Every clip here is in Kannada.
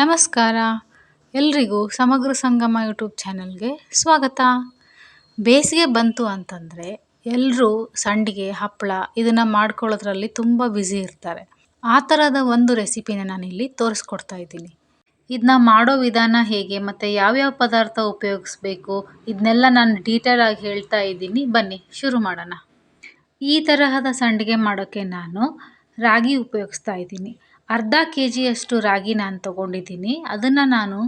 ನಮಸ್ಕಾರ. ಎಲ್ರಿಗೂ ಸಮಗ್ರ ಸಂಗಮ ಯೂಟ್ಯೂಬ್ ಚಾನಲ್ಗೆ ಸ್ವಾಗತ. ಬೇಸಿಗೆ ಬಂತು ಅಂತಂದರೆ ಎಲ್ಲರೂ ಸಂಡಿಗೆ ಹಪ್ಪಳ ಇದನ್ನು ಮಾಡ್ಕೊಳ್ಳೋದ್ರಲ್ಲಿ ತುಂಬ ಬ್ಯುಸಿ ಇರ್ತಾರೆ. ಆ ಥರದ ಒಂದು ರೆಸಿಪಿನ ನಾನಿಲ್ಲಿ ತೋರಿಸ್ಕೊಡ್ತಾ ಇದ್ದೀನಿ. ಇದನ್ನ ಮಾಡೋ ವಿಧಾನ ಹೇಗೆ, ಮತ್ತು ಯಾವ್ಯಾವ ಪದಾರ್ಥ ಉಪಯೋಗಿಸ್ಬೇಕು ಇದನ್ನೆಲ್ಲ ನಾನು ಡೀಟೇಲ್ ಆಗಿ ಹೇಳ್ತಾ ಇದ್ದೀನಿ. ಬನ್ನಿ, ಶುರು ಮಾಡೋಣ. ಈ ತರಹದ ಸಂಡಿಗೆ ಮಾಡೋಕ್ಕೆ ನಾನು ರಾಗಿ ಉಪಯೋಗಿಸ್ತಾ ಇದ್ದೀನಿ. ಅರ್ಧ ಕೆ ಜಿಯಷ್ಟು ರಾಗಿ ನಾನು ತೊಗೊಂಡಿದ್ದೀನಿ. ಅದನ್ನು ನಾನು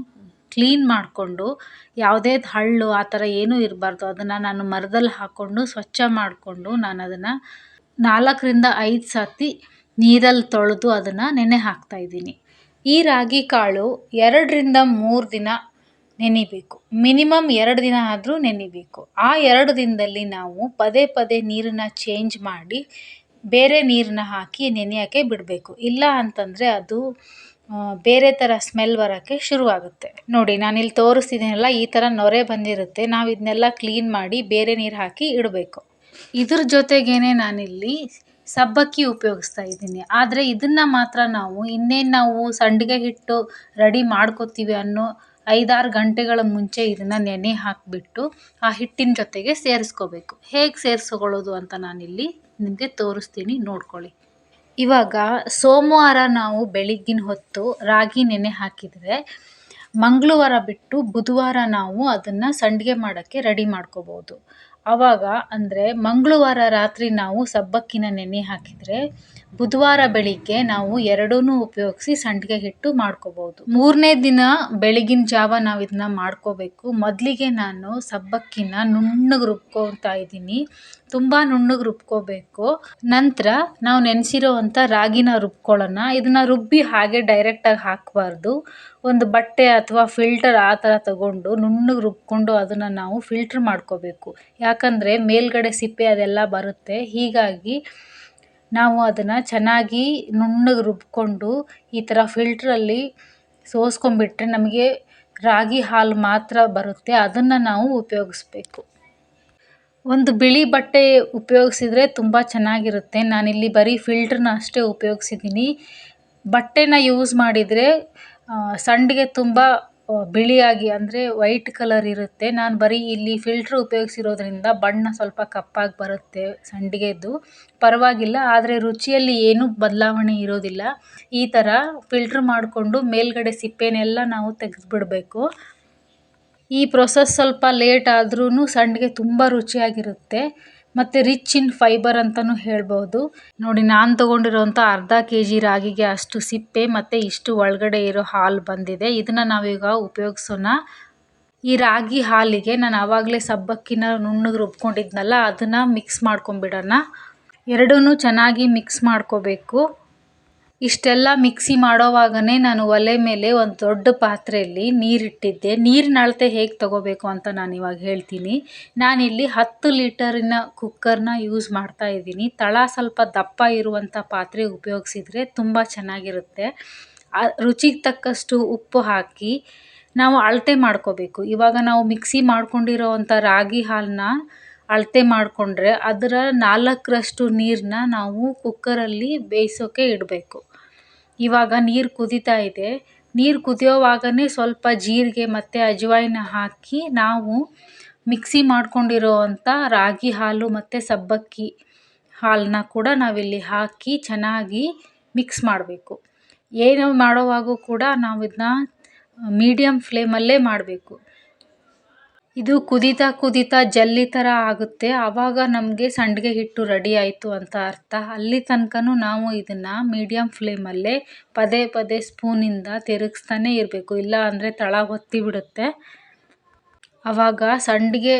ಕ್ಲೀನ್ ಮಾಡಿಕೊಂಡು ಯಾವುದೇ ಹಳ್ಳು ಆ ಥರ ಏನೂ ಇರಬಾರ್ದು. ಅದನ್ನು ನಾನು ಮರದಲ್ಲಿ ಹಾಕ್ಕೊಂಡು ಸ್ವಚ್ಛ ಮಾಡಿಕೊಂಡು ನಾನು ಅದನ್ನು ನಾಲ್ಕರಿಂದ ಐದು ಸತಿ ನೀರಲ್ಲಿ ತೊಳೆದು ಅದನ್ನು ನೆನೆ ಹಾಕ್ತಾಯಿದ್ದೀನಿ ಈ ರಾಗಿ ಕಾಳು ಎರಡರಿಂದ ಮೂರು ದಿನ ನೆನಿಬೇಕು. ಮಿನಿಮಮ್ ಎರಡು ದಿನ ಆದರೂ ನೆನಿಬೇಕು. ಆ ಎರಡು ದಿನದಲ್ಲಿ ನಾವು ಪದೇ ಪದೇ ನೀರನ್ನು ಚೇಂಜ್ ಮಾಡಿ ಬೇರೆ ನೀರನ್ನ ಹಾಕಿ ನೆನೆಯೋಕ್ಕೆ ಬಿಡಬೇಕು. ಇಲ್ಲ ಅಂತಂದರೆ ಅದು ಬೇರೆ ಥರ ಸ್ಮೆಲ್ ಬರೋಕ್ಕೆ ಶುರುವಾಗುತ್ತೆ. ನೋಡಿ, ನಾನಿಲ್ಲಿ ತೋರಿಸ್ತಿದ್ದೀನಲ್ಲ, ಈ ಥರ ನೊರೆ ಬಂದಿರುತ್ತೆ. ನಾವು ಇದನ್ನೆಲ್ಲ ಕ್ಲೀನ್ ಮಾಡಿ ಬೇರೆ ನೀರು ಹಾಕಿ ಇಡಬೇಕು. ಇದ್ರ ಜೊತೆಗೇನೆ ನಾನಿಲ್ಲಿ ಸಬ್ಬಕ್ಕಿ ಉಪಯೋಗಿಸ್ತಾ ಇದ್ದೀನಿ. ಆದರೆ ಇದನ್ನು ಮಾತ್ರ ನಾವು ಇನ್ನೇನು ನಾವು ಸಂಡಿಗೆ ಹಿಟ್ಟು ರೆಡಿ ಮಾಡ್ಕೋತೀವಿ ಅನ್ನೋ ಐದಾರು ಗಂಟೆಗಳ ಮುಂಚೆ ಇದನ್ನು ನೆನೆ ಹಾಕಿಬಿಟ್ಟು ಆ ಹಿಟ್ಟಿನ ಜೊತೆಗೆ ಸೇರಿಸ್ಕೋಬೇಕು. ಹೇಗೆ ಸೇರಿಸ್ಕೊಳ್ಳೋದು ಅಂತ ನಾನಿಲ್ಲಿ ನಿಮಗೆ ತೋರಿಸ್ತೀನಿ, ನೋಡ್ಕೊಳ್ಳಿ. ಇವಾಗ ಸೋಮವಾರ ನಾವು ಬೆಳಿಗ್ಗಿನ ಹೊತ್ತು ರಾಗಿ ನೆನೆ ಹಾಕಿದರೆ, ಮಂಗಳವಾರ ಬಿಟ್ಟು ಬುಧವಾರ ನಾವು ಅದನ್ನು ಸಂಡಿಗೆ ಮಾಡೋಕ್ಕೆ ರೆಡಿ ಮಾಡ್ಕೋಬೋದು. ಆವಾಗ ಅಂದರೆ ಮಂಗಳವಾರ ರಾತ್ರಿ ನಾವು ಸಬ್ಬಕ್ಕಿನ ನೆನೆ ಹಾಕಿದರೆ ಬುಧವಾರ ಬೆಳಿಗ್ಗೆ ನಾವು ಎರಡನ್ನೂ ಉಪಯೋಗಿಸಿ ಸಂಡಿಗೆ ಹಿಟ್ಟು ಮಾಡ್ಕೋಬೋದು. ಮೂರನೇ ದಿನ ಬೆಳಗಿನ ಜಾವ ನಾವು ಇದನ್ನ ಮಾಡ್ಕೋಬೇಕು. ಮೊದಲಿಗೆ ನಾನು ಸಬ್ಬಕ್ಕಿನ ನುಣ್ಣಗೆ ರುಬ್ಕೊತಾ ಇದ್ದೀನಿ. ತುಂಬ ನುಣ್ಣಗೆ ರುಬ್ಕೋಬೇಕು. ನಂತರ ನಾವು ನೆನೆಸಿರೋ ಅಂಥ ರಾಗಿನ ರುಬ್ಕೊಳ್ಳೋಣ. ಇದನ್ನ ರುಬ್ಬಿ ಹಾಗೆ ಡೈರೆಕ್ಟಾಗಿ ಹಾಕಬಾರ್ದು. ಒಂದು ಬಟ್ಟೆ ಅಥವಾ ಫಿಲ್ಟರ್ ಆ ಥರ ತಗೊಂಡು ನುಣ್ಣಗೆ ರುಬ್ಕೊಂಡು ಅದನ್ನು ನಾವು ಫಿಲ್ಟ್ರ್ ಮಾಡ್ಕೋಬೇಕು. ಯಾಕಂದರೆ ಮೇಲ್ಗಡೆ ಸಿಪ್ಪೆ ಅದೆಲ್ಲ ಬರುತ್ತೆ. ಹೀಗಾಗಿ ನಾವು ಅದನ್ನು ಚೆನ್ನಾಗಿ ನುಣ್ಣಗೆ ರುಬ್ಕೊಂಡು ಈ ಥರ ಫಿಲ್ಟ್ರಲ್ಲಿ ಸೋಸ್ಕೊಂಡ್ಬಿಟ್ರೆ ನಮಗೆ ರಾಗಿ ಹಾಲು ಮಾತ್ರ ಬರುತ್ತೆ. ಅದನ್ನು ನಾವು ಉಪಯೋಗಿಸ್ಬೇಕು. ಒಂದು ಬಿಳಿ ಬಟ್ಟೆ ಉಪಯೋಗಿಸಿದ್ರೆ ತುಂಬ ಚೆನ್ನಾಗಿರುತ್ತೆ. ನಾನಿಲ್ಲಿ ಬರೀ ಫಿಲ್ಟ್ರನ್ನ ಅಷ್ಟೇ ಉಪಯೋಗಿಸಿದ್ದೀನಿ. ಬಟ್ಟೆನ ಯೂಸ್ ಮಾಡಿದರೆ ಸಂಡಿಗೆ ತುಂಬ ಬಿಳಿಯಾಗಿ ಅಂದರೆ ವೈಟ್ ಕಲರ್ ಇರುತ್ತೆ. ನಾನು ಬರೀ ಇಲ್ಲಿ ಫಿಲ್ಟ್ರ್ ಉಪಯೋಗಿಸಿರೋದ್ರಿಂದ ಬಣ್ಣ ಸ್ವಲ್ಪ ಕಪ್ಪಾಗಿ ಬರುತ್ತೆ ಸಂಡಿಗೆದು ಪರವಾಗಿಲ್ಲ, ಆದರೆ ರುಚಿಯಲ್ಲಿ ಏನೂ ಬದಲಾವಣೆ ಇರೋದಿಲ್ಲ. ಈ ಥರ ಫಿಲ್ಟ್ರ್ ಮಾಡಿಕೊಂಡು ಮೇಲ್ಗಡೆ ಸಿಪ್ಪೆನೆಲ್ಲ ನಾವು ತೆಗೆದುಬಿಡಬೇಕು. ಈ ಪ್ರೊಸೆಸ್ ಸ್ವಲ್ಪ ಲೇಟ್ ಆದ್ರೂ ಸಂಡಿಗೆ ತುಂಬ ರುಚಿಯಾಗಿರುತ್ತೆ. ಮತ್ತು ರಿಚ್ ಇನ್ ಫೈಬರ್ ಅಂತಲೂ ಹೇಳ್ಬೋದು. ನೋಡಿ, ನಾನು ತೊಗೊಂಡಿರೋಂಥ ಅರ್ಧ ಕೆ ಜಿ ರಾಗಿಗೆ ಅಷ್ಟು ಸಿಪ್ಪೆ, ಮತ್ತು ಇಷ್ಟು ಒಳಗಡೆ ಇರೋ ಹಾಲು ಬಂದಿದೆ. ಇದನ್ನು ನಾವೀಗ ಉಪಯೋಗಿಸೋಣ. ಈ ರಾಗಿ ಹಾಲಿಗೆ ನಾನು ಆವಾಗಲೇ ಸಬ್ಬಕ್ಕಿನ ನುಣ್ಣಗೆ ರುಬ್ಕೊಂಡಿದ್ನಲ್ಲ, ಅದನ್ನು ಮಿಕ್ಸ್ ಮಾಡ್ಕೊಂಬಿಡೋಣ. ಎರಡೂ ಚೆನ್ನಾಗಿ ಮಿಕ್ಸ್ ಮಾಡ್ಕೋಬೇಕು. ಇಷ್ಟೆಲ್ಲ ಮಿಕ್ಸಿ ಮಾಡೋವಾಗನೇ ನಾನು ಒಲೆ ಮೇಲೆ ಒಂದು ದೊಡ್ಡ ಪಾತ್ರೆಯಲ್ಲಿ ನೀರಿಟ್ಟಿದ್ದೆ. ನೀರಿನ ಅಳತೆ ಹೇಗೆ ತಗೋಬೇಕು ಅಂತ ನಾನು ಇವಾಗ ಹೇಳ್ತೀನಿ. ನಾನಿಲ್ಲಿ ಹತ್ತು ಲೀಟರಿನ ಕುಕ್ಕರ್ನ ಯೂಸ್ ಮಾಡ್ತಾ ಇದ್ದೀನಿ. ತಳ ಸ್ವಲ್ಪ ದಪ್ಪ ಇರುವಂಥ ಪಾತ್ರೆ ಉಪಯೋಗಿಸಿದ್ರೆ ತುಂಬ ಚೆನ್ನಾಗಿರುತ್ತೆ. ರುಚಿಗೆ ತಕ್ಕಷ್ಟು ಉಪ್ಪು ಹಾಕಿ ನಾವು ಅಳತೆ ಮಾಡ್ಕೋಬೇಕು. ಇವಾಗ ನಾವು ಮಿಕ್ಸಿ ಮಾಡ್ಕೊಂಡಿರೋವಂಥ ರಾಗಿ ಹಾಲನ್ನ ಅಳತೆ ಮಾಡಿಕೊಂಡ್ರೆ ಅದರ ನಾಲ್ಕರಷ್ಟು ನೀರನ್ನ ನಾವು ಕುಕ್ಕರಲ್ಲಿ ಬೇಯಿಸೋಕೆ ಇಡಬೇಕು. ಇವಾಗ ನೀರು ಕುದಿತಾ ಇದೆ. ನೀರು ಕುದಿಯೋವಾಗನೇ ಸ್ವಲ್ಪ ಜೀರಿಗೆ ಮತ್ತು ಅಜವಾಯಿನ ಹಾಕಿ ನಾವು ಮಿಕ್ಸಿ ಮಾಡ್ಕೊಂಡಿರೋ ಅಂಥ ರಾಗಿ ಹಾಲು ಮತ್ತು ಸಬ್ಬಕ್ಕಿ ಹಾಲನ್ನ ಕೂಡ ನಾವಿಲ್ಲಿ ಹಾಕಿ ಚೆನ್ನಾಗಿ ಮಿಕ್ಸ್ ಮಾಡಬೇಕು. ಏನು ಮಾಡೋವಾಗೂ ಕೂಡ ನಾವು ಇದನ್ನ ಮೀಡಿಯಮ್ ಫ್ಲೇಮಲ್ಲೇ ಮಾಡಬೇಕು. ಇದು ಕುದೀತಾ ಕುದೀತಾ ಜಲ್ಲಿ ಥರ ಆಗುತ್ತೆ. ಆವಾಗ ನಮಗೆ ಸಂಡಿಗೆ ಹಿಟ್ಟು ರೆಡಿ ಆಯಿತು ಅಂತ ಅರ್ಥ. ಅಲ್ಲಿ ತನಕನೂ ನಾವು ಇದನ್ನು ಮೀಡಿಯಮ್ ಫ್ಲೇಮಲ್ಲೇ ಪದೇ ಪದೇ ಸ್ಪೂನಿಂದ ತಿರುಗಿಸ್ತಾನೆ ಇರಬೇಕು. ಇಲ್ಲ ಅಂದರೆ ತಳ ಒತ್ತಿ ಬಿಡುತ್ತೆ. ಆವಾಗ ಸಂಡಿಗೆ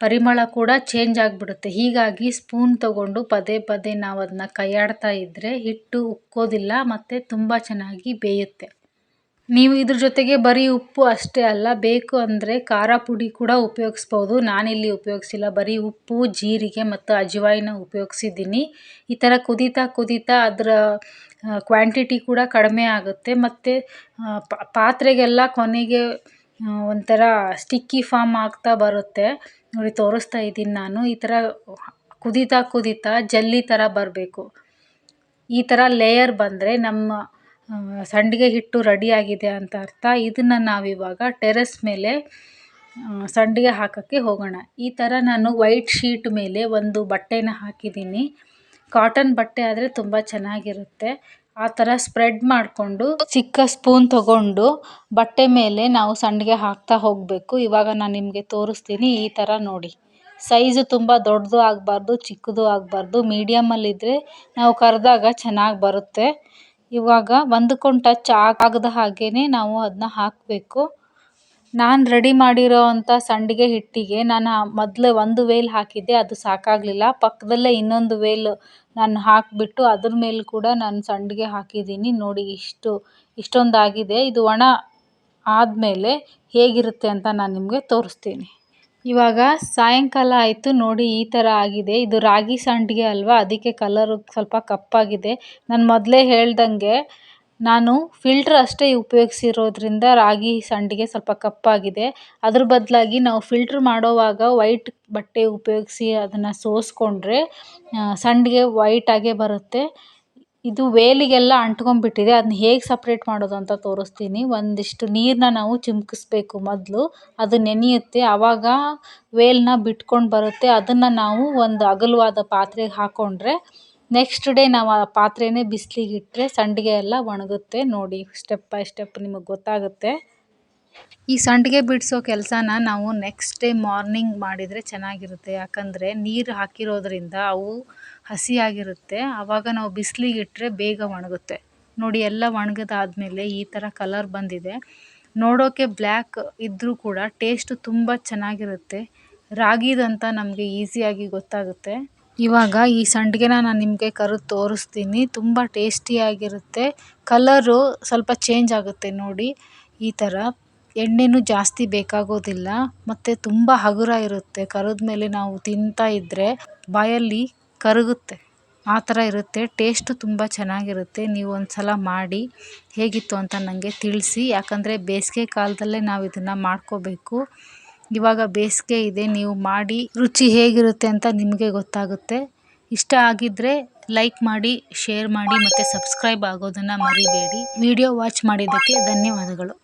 ಪರಿಮಳ ಕೂಡ ಚೇಂಜ್ ಆಗಿಬಿಡುತ್ತೆ. ಹೀಗಾಗಿ ಸ್ಪೂನ್ ತಗೊಂಡು ಪದೇ ಪದೇ ನಾವು ಅದನ್ನ ಕೈಯಾಡ್ತಾ ಇದ್ದರೆ ಹಿಟ್ಟು ಉಕ್ಕೋದಿಲ್ಲ, ಮತ್ತು ತುಂಬ ಚೆನ್ನಾಗಿ ಬೇಯುತ್ತೆ. ನೀವು ಇದ್ರ ಜೊತೆಗೆ ಬರೀ ಉಪ್ಪು ಅಷ್ಟೇ ಅಲ್ಲ, ಬೇಕು ಅಂದರೆ ಖಾರ ಪುಡಿ ಕೂಡ ಉಪಯೋಗಿಸ್ಬೋದು. ನಾನಿಲ್ಲಿ ಉಪಯೋಗಿಸಿಲ್ಲ. ಬರೀ ಉಪ್ಪು, ಜೀರಿಗೆ ಮತ್ತು ಅಜವಾಯಿನ ಉಪಯೋಗಿಸಿದ್ದೀನಿ. ಈ ಥರ ಕುದೀತಾ ಕುದೀತಾ ಅದರ ಕ್ವಾಂಟಿಟಿ ಕೂಡ ಕಡಿಮೆ ಆಗುತ್ತೆ. ಮತ್ತು ಪಾತ್ರೆಗೆಲ್ಲ ಕೊನೆಗೆ ಒಂಥರ ಸ್ಟಿಕ್ಕಿ ಫಾರ್ಮ್ ಆಗ್ತಾ ಬರುತ್ತೆ. ನೋಡಿ, ತೋರಿಸ್ತಾ ಇದ್ದೀನಿ ನಾನು. ಈ ಥರ ಕುದೀತಾ ಕುದೀತಾ ಜಲ್ಲಿ ಥರ ಬರಬೇಕು. ಈ ಥರ ಲೇಯರ್ ಬಂದರೆ ನಮ್ಮ ಸಂಡಿಗೆ ಹಿಟ್ಟು ರೆಡಿ ಆಗಿದೆ ಅಂತ ಅರ್ಥ. ಇದನ್ನು ನಾವಿವಾಗ ಟೆರೆಸ್ ಮೇಲೆ ಸಂಡಿಗೆ ಹಾಕೋಕ್ಕೆ ಹೋಗೋಣ. ಈ ಥರ ನಾನು ವೈಟ್ ಶೀಟ್ ಮೇಲೆ ಒಂದು ಬಟ್ಟೆನ ಹಾಕಿದ್ದೀನಿ. ಕಾಟನ್ ಬಟ್ಟೆ ಆದರೆ ತುಂಬ ಚೆನ್ನಾಗಿರುತ್ತೆ. ಆ ಥರ ಸ್ಪ್ರೆಡ್ ಮಾಡಿಕೊಂಡು ಚಿಕ್ಕ ಸ್ಪೂನ್ ತಗೊಂಡು ಬಟ್ಟೆ ಮೇಲೆ ನಾವು ಸಂಡಿಗೆ ಹಾಕ್ತಾ ಹೋಗಬೇಕು. ಇವಾಗ ನಾನು ನಿಮಗೆ ತೋರಿಸ್ತೀನಿ ಈ ಥರ ನೋಡಿ. ಸೈಜು ತುಂಬ ದೊಡ್ಡದು ಆಗಬಾರ್ದು, ಚಿಕ್ಕದು ಆಗಬಾರ್ದು ಮೀಡಿಯಮ್ಮಲ್ಲಿದ್ದರೆ ನಾವು ಕರೆದಾಗ ಚೆನ್ನಾಗಿ ಬರುತ್ತೆ. ಇವಾಗ ಒಂದಕ್ಕೊಂದು ಟಚ್ ಆಗದ ಹಾಗೇನೆ ನಾವು ಅದನ್ನ ಹಾಕಬೇಕು. ನಾನು ರೆಡಿ ಮಾಡಿರೋ ಅಂಥ ಸಂಡಿಗೆ ಹಿಟ್ಟಿಗೆ ನಾನು ಮೊದಲು ಒಂದು ವೇಲ್ ಹಾಕಿದ್ದೆ, ಅದು ಸಾಕಾಗಲಿಲ್ಲ. ಪಕ್ಕದಲ್ಲೇ ಇನ್ನೊಂದು ವೇಲ್ ನಾನು ಹಾಕಿಬಿಟ್ಟು ಅದ್ರ ಮೇಲೆ ಕೂಡ ನಾನು ಸಂಡಿಗೆ ಹಾಕಿದ್ದೀನಿ. ನೋಡಿ ಇಷ್ಟು ಇಷ್ಟೊಂದು ಆಗಿದೆ ಇದು ಒಣ ಆದಮೇಲೆ ಹೇಗಿರುತ್ತೆ ಅಂತ ನಾನು ನಿಮಗೆ ತೋರಿಸ್ತೀನಿ. ಇವಾಗ ಸಾಯಂಕಾಲ ಆಯಿತು ನೋಡಿ ಈ ಥರ ಆಗಿದೆ. ಇದು ರಾಗಿ ಸಂಡಿಗೆ ಅಲ್ವಾ? ಅದಕ್ಕೆ ಕಲರು ಸ್ವಲ್ಪ ಕಪ್ಪಾಗಿದೆ. ನಾನು ಮೊದಲೇ ಹೇಳ್ದಂಗೆ ನಾನು ಫಿಲ್ಟ್ರ್ ಅಷ್ಟೇ ಉಪಯೋಗಿಸಿರೋದ್ರಿಂದ ರಾಗಿ ಸಂಡಿಗೆ ಸ್ವಲ್ಪ ಕಪ್ಪಾಗಿದೆ. ಅದ್ರ ಬದಲಾಗಿ ನಾವು ಫಿಲ್ಟ್ರ್ ಮಾಡೋವಾಗ ವೈಟ್ ಬಟ್ಟೆ ಉಪಯೋಗಿಸಿ ಅದನ್ನು ಸೋಸ್ಕೊಂಡ್ರೆ ಸಂಡಿಗೆ ವೈಟಾಗೇ ಬರುತ್ತೆ. ಇದು ವೇಲಿಗೆಲ್ಲ ಅಂಟ್ಕೊಂಡ್ಬಿಟ್ಟಿದೆ. ಅದನ್ನ ಹೇಗೆ ಸಪ್ರೇಟ್ ಮಾಡೋದು ಅಂತ ತೋರಿಸ್ತೀನಿ. ಒಂದಿಷ್ಟು ನೀರನ್ನ ನಾವು ಚಿಮ್ಕಿಸ್ಬೇಕು ಮೊದಲು. ಅದು ನೆನೆಯುತ್ತೆ. ಆವಾಗ ವೇಲನ್ನ ಬಿಟ್ಕೊಂಡು ಬರುತ್ತೆ. ಅದನ್ನು ನಾವು ಒಂದು ಅಗಲವಾದ ಪಾತ್ರೆಗೆ ಹಾಕ್ಕೊಂಡ್ರೆ ನೆಕ್ಸ್ಟ್ ಡೇ ನಾವು ಆ ಪಾತ್ರೆನೇ ಬಿಸಿಲಿಗಿಟ್ರೆ ಸಂಡಿಗೆ ಎಲ್ಲ ಒಣಗುತ್ತೆ. ನೋಡಿ ಸ್ಟೆಪ್ ಬೈ ಸ್ಟೆಪ್ ನಿಮಗೆ ಗೊತ್ತಾಗುತ್ತೆ. ಈ ಸಂಡಿಗೆ ಬಿಡಿಸೋ ಕೆಲಸನ ನಾವು ನೆಕ್ಸ್ಟ್ ಡೇ ಮಾರ್ನಿಂಗ್ ಮಾಡಿದರೆ ಚೆನ್ನಾಗಿರುತ್ತೆ. ಯಾಕಂದರೆ ನೀರು ಹಾಕಿರೋದ್ರಿಂದ ಅವು ಹಸಿಯಾಗಿರುತ್ತೆ. ಆವಾಗ ನಾವು ಬಿಸಿಲಿಗೆ ಇಟ್ಟರೆ ಬೇಗ ಒಣಗುತ್ತೆ. ನೋಡಿ, ಎಲ್ಲ ಒಣಗಿದಾದ್ಮೇಲೆ ಈ ಥರ ಕಲರ್ ಬಂದಿದೆ. ನೋಡೋಕ್ಕೆ ಬ್ಲ್ಯಾಕ್ ಇದ್ದರೂ ಕೂಡ ಟೇಸ್ಟು ತುಂಬ ಚೆನ್ನಾಗಿರುತ್ತೆ. ರಾಗಿದಂತ ನಮಗೆ ಈಸಿಯಾಗಿ ಗೊತ್ತಾಗುತ್ತೆ. ಇವಾಗ ಈ ಸಂಡಿಗೆನ ನಾನು ನಿಮಗೆ ಕರು ತೋರಿಸ್ತೀನಿ. ತುಂಬ ಟೇಸ್ಟಿಯಾಗಿರುತ್ತೆ ಕಲರು ಸ್ವಲ್ಪ ಚೇಂಜ್ ಆಗುತ್ತೆ ನೋಡಿ, ಈ ಥರ ಎಣ್ಣೆನೂ ಜಾಸ್ತಿ ಬೇಕಾಗೋದಿಲ್ಲ, ಮತ್ತು ತುಂಬ ಹಗುರ ಇರುತ್ತೆ. ಕರಿದ ಮೇಲೆ ನಾವು ತಿಂತಾ ಇದ್ದರೆ ಬಾಯಲ್ಲಿ ಕರಗುತ್ತೆ. ಆ ಥರ ಇರುತ್ತೆ. ಟೇಸ್ಟು ತುಂಬ ಚೆನ್ನಾಗಿರುತ್ತೆ. ನೀವು ಒಂದು ಸಲ ಮಾಡಿ ಹೇಗಿತ್ತು ಅಂತ ನನಗೆ ತಿಳಿಸಿ. ಯಾಕಂದರೆ ಬೇಸಿಗೆ ಕಾಲದಲ್ಲೇ ನಾವು ಇದನ್ನು ಮಾಡ್ಕೋಬೇಕು. ಇವಾಗ ಬೇಸಿಗೆ ಇದೆ. ನೀವು ಮಾಡಿ ರುಚಿ ಹೇಗಿರುತ್ತೆ ಅಂತ ನಿಮಗೆ ಗೊತ್ತಾಗುತ್ತೆ. ಇಷ್ಟ ಆಗಿದ್ದರೆ ಲೈಕ್ ಮಾಡಿ, ಶೇರ್ ಮಾಡಿ, ಮತ್ತು ಸಬ್ಸ್ಕ್ರೈಬ್ ಆಗೋದನ್ನು ಮರಿಬೇಡಿ. ವಿಡಿಯೋ ವಾಚ್ ಮಾಡಿದ್ದಕ್ಕೆ ಧನ್ಯವಾದಗಳು.